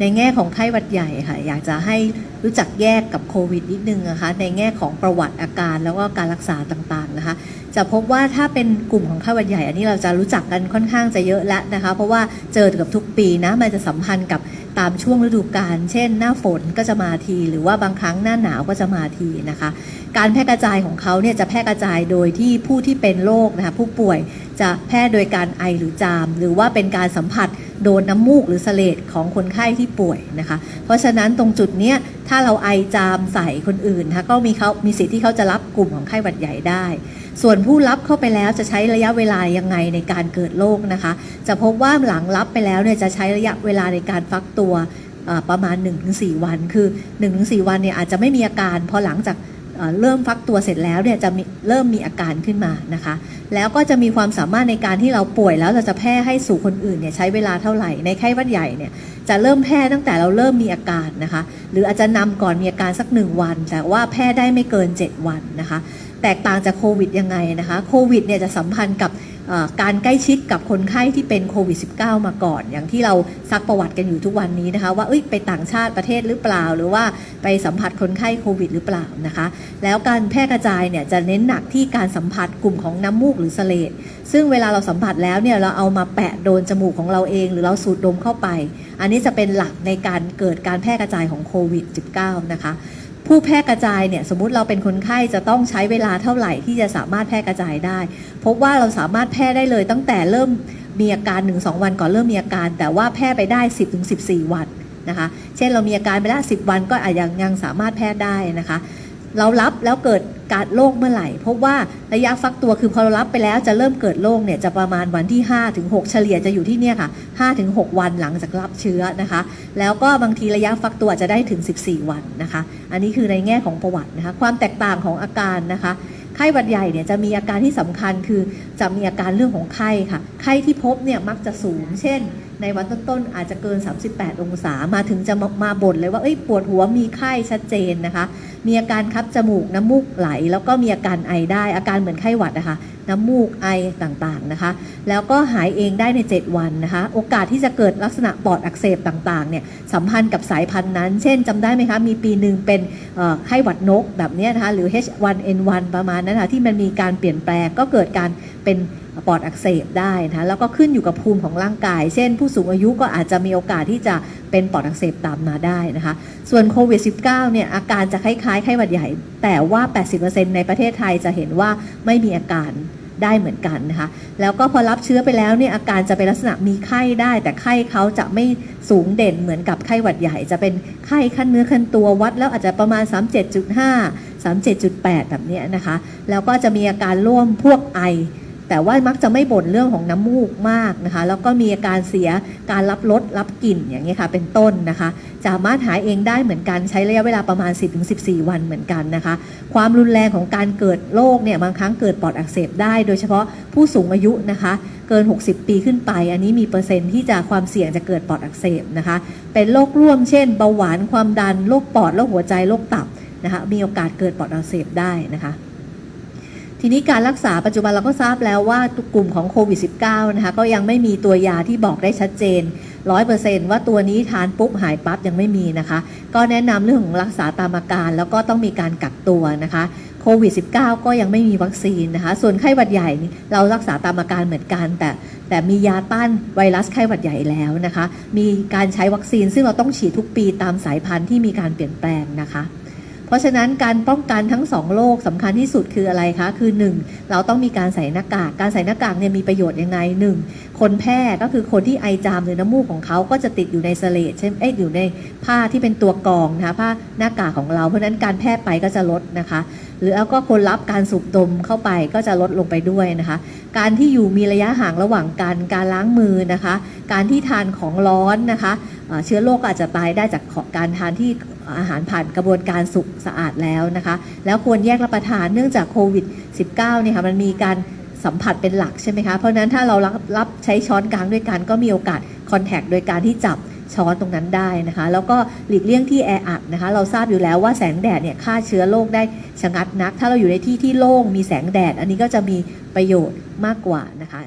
ในแง่ของไข้หวัดใหญ่ค่ะ อยากจะให้รู้จักแยกกับโควิดนิดนึงนะคะ ในแง่ของประวัติอาการแล้วก็การรักษาต่างๆนะคะ จะพบว่าถ้าเป็นกลุ่มของไข้หวัดใหญ่ อันนี้เราจะรู้จักกันค่อนข้างจะเยอะแล้วนะคะ เพราะว่าเจอเกือบทุกปีนะ มันจะสัมพันธ์กับตามช่วงฤดูกาล เช่น หน้าฝนก็จะมาที หรือว่าบางครั้งหน้าหนาวก็จะมาทีนะคะ การแพร่กระจายของเขาเนี่ยจะแพร่กระจายโดยที่ผู้ที่เป็นโรคนะคะผู้ป่วยจะแพร่โดยการไอหรือจาม หรือว่าเป็นการสัมผัส โดนน้ำมูกหรือสเลดของคนไข้ที่ป่วยนะคะ เพราะฉะนั้นตรงจุดเนี้ยถ้าเราไอจามใส่คนอื่นนะคะก็มีเขามีสิทธิ์ที่เขาจะรับกลุ่มของไข้หวัดใหญ่ได้ ส่วนผู้รับเข้าไปแล้วจะใช้ระยะเวลายังไงในการเกิดโรคนะคะ จะพบว่าหลังรับไปแล้วเนี่ยจะใช้ระยะเวลาในการฟักตัวประมาณ 1-4 วัน คือ 1-4 วันเนี่ยอาจจะไม่มีอาการพอหลังจาก เริ่มฟักตัวเสร็จแล้วเนี่ยจะมีเริ่มมีอาการขึ้นมานะคะ แล้วก็จะมีความสามารถในการที่เราป่วยแล้วเราจะแพร่ให้สู่คนอื่นเนี่ยใช้เวลาเท่าไหร่ในไข้หวัดใหญ่เนี่ยจะเริ่มแพร่ตั้งแต่เราเริ่มมีอาการนะคะ หรืออาจจะนำก่อนมีอาการสักหนึ่งวัน แต่ว่าแพร่ได้ไม่เกิน 7 วันนะคะ แตกต่างจากโควิดยังไงนะคะโควิดเนี่ยจะสัมพันธ์กับ การใกล้ชิดกับคนไข้ที่เป็นโควิด -19 มาก่อน อย่างที่เราซักประวัติกันอยู่ทุกวันนี้นะคะว่าเอ้ยไปต่างชาติประเทศหรือเปล่า หรือว่าไปสัมผัสคนไข้โควิดหรือเปล่านะคะ แล้วการแพร่กระจายเนี่ยจะเน้นหนักที่การสัมผัสกลุ่มของน้ำมูกหรือเสลดซึ่งเวลาเราสัมผัสแล้วเนี่ยเราเอามาแปะโดนจมูกของเราเอง หรือเราสูดดมเข้าไป อันนี้จะเป็นหลักในการเกิดการแพร่กระจายของโควิด -19 นะคะ ผู้แพร่กระจายเนี่ยสมมุติเราเป็นคนไข้จะต้องใช้เวลาเท่าไหร่ที่จะสามารถแพร่กระจายได้ พบว่าเราสามารถแพร่ได้เลยตั้งแต่เริ่มมีอาการ 1-2 วันก่อนเริ่มมีอาการ แต่ว่าแพร่ไปได้ 10-14 วันนะคะ เช่นเรามีอาการไปแล้ว10 วันก็อาจยังยังสามารถแพร่ได้นะคะ เรารับแล้วเกิดการโรคเมื่อไหร่ พบว่าระยะฟักตัวคือพอเรารับไปแล้วจะเริ่มเกิดโรคเนี่ยจะประมาณวันที่5ถึง6เฉลี่ยจะอยู่ที่เนี่ยค่ะ5ถึง6วันหลังจากรับเชื้อนะคะ แล้วก็บางทีระยะฟักตัวจะได้ถึง 14 วันนะคะ อันนี้คือในแง่ของประวัตินะคะ ความแตกต่างของอาการนะคะไข้หวัดใหญ่เนี่ยจะมีอาการที่สำคัญคือจะมีอาการเรื่องของไข้ค่ะ ไข้ที่พบเนี่ยมักจะสูง เช่น ในวันต้นๆอาจจะเกิน 38 องศามาถึงจะมามาบ่นเลยว่าเอ้ยปวดหัวมีไข้ชัดเจนนะคะ มีอาการคับจมูกน้ำมูกไหล แล้วก็มีอาการไอได้ อาการเหมือนไข้หวัดนะคะ น้ำมูกไอต่างๆนะคะ แล้วก็หายเองได้ใน 7 วันนะคะ โอกาสที่จะเกิดลักษณะปอดอักเสบต่างๆเนี่ยสัมพันธ์กับสายพันธุ์นั้น เช่นจำได้ไหมคะ มีปีหนึ่งเป็นไข้หวัดนกแบบนี้นะคะ หรือ H1N1 ประมาณนั้นนะคะที่มันมีการเปลี่ยนแปลงก็เกิดการเป็น ปอดอักเสบได้นะคะแล้วก็ขึ้นอยู่กับภูมิของร่างกาย เช่น ผู้สูงอายุก็อาจจะมีโอกาสที่จะเป็นปอดอักเสบตามมาได้นะคะ ส่วนโควิด -19 เนี่ยอาการจะคล้ายๆไข้หวัดใหญ่ แต่ว่า 80%ในประเทศไทยจะเห็นว่าไม่มีอาการได้เหมือนกันนะคะ แล้วก็พอรับเชื้อไปแล้วเนี่ยอาการจะเป็นลักษณะมีไข้ได้ แต่ไข้เขาจะไม่สูงเด่นเหมือนกับไข้หวัดใหญ่ จะเป็นไข้ขั้นเนื้อขั้นตัววัด แล้วอาจจะประมาณ 37.5 37.8 แบบนี้นะคะ แล้วก็จะมีอาการร่วมพวกไอ แต่ว่ามักจะไม่บ่นเรื่องของน้ำมูกมากนะคะ แล้วก็มีอาการเสียการรับรสรับกลิ่นอย่างนี้ค่ะ เป็นต้นนะคะ สามารถหายเองได้เหมือนกันใช้ระยะเวลาประมาณ 10-14 วันเหมือนกันนะคะ ความรุนแรงของการเกิดโรคเนี่ยบางครั้งเกิดปอดอักเสบได้ โดยเฉพาะผู้สูงอายุนะคะ เกิน 60 ปีขึ้นไป อันนี้มีเปอร์เซ็นต์ที่จะความเสี่ยงจะเกิดปอดอักเสบนะคะ เป็นโรคร่วมเช่นเบาหวานความดันโรคปอดโรคหัวใจโรคตับนะคะมีโอกาสเกิดปอดอักเสบได้นะคะ ทีนี้การรักษาปัจจุบันเราก็ทราบแล้วว่ากลุ่มของโควิด -19 นะคะก็ยังไม่มีตัวยาที่บอกได้ชัดเจน 100%ว่าตัวนี้ทานปุ๊บหายปั๊บยังไม่มีนะคะ ก็แนะนำเรื่องของรักษาตามอาการ แล้วก็ต้องมีการกักตัวนะคะโควิด -19 ก็ยังไม่มีวัคซีนนะคะ ส่วนไข้หวัดใหญ่เรารักษาตามอาการเหมือนกัน แต่แต่มียาต้านไวรัสไข้หวัดใหญ่แล้วนะคะ มีการใช้วัคซีนซึ่งเราต้องฉีดทุกปีตามสายพันธุ์ที่มีการเปลี่ยนแปลงนะคะ เพราะฉะนั้นการป้องกันทั้งสองโรคสำคัญที่สุดคืออะไรคะ คือ 1 เราต้องมีการใส่หน้ากาก การใส่หน้ากากเนี่ยมีประโยชน์ยังไง 1 คนแพร่ก็คือคนที่ไอจามหรือน้ำมูกของเขาก็จะติดอยู่ในเสลดใช่ไหมเอ้ยอยู่ในผ้าที่เป็นตัวกรองนะคะผ้าหน้ากากของเรา เพราะฉะนั้นการแพร่ไปก็จะลดนะคะ หรือแล้วก็คนรับการสูบดมเข้าไปก็จะลดลงไปด้วยนะคะ การที่อยู่มีระยะห่างระหว่างกันการล้างมือนะคะ การที่ทานของร้อนนะคะเชื้อโรคอาจจะตายได้จากการทานที่ อาหารผ่านกระบวนการสุกสะอาดแล้วนะคะ แล้วควรแยกรับประทานเนื่องจากโควิด -19 เนี่ยค่ะมันมีการสัมผัสเป็นหลักใช่ไหมคะ เพราะนั้นถ้าเรารับรับใช้ช้อนกลางด้วยกันก็มีโอกาสคอนแทคโดยการที่จับช้อนตรงนั้นได้นะคะ แล้วก็หลีกเลี่ยงที่แออัดนะคะ เราทราบอยู่แล้วว่าแสงแดดเนี่ยฆ่าเชื้อโรคได้ชะงัดนัก ถ้าเราอยู่ในที่ที่โล่งมีแสงแดด อันนี้ก็จะมีประโยชน์มากกว่านะคะ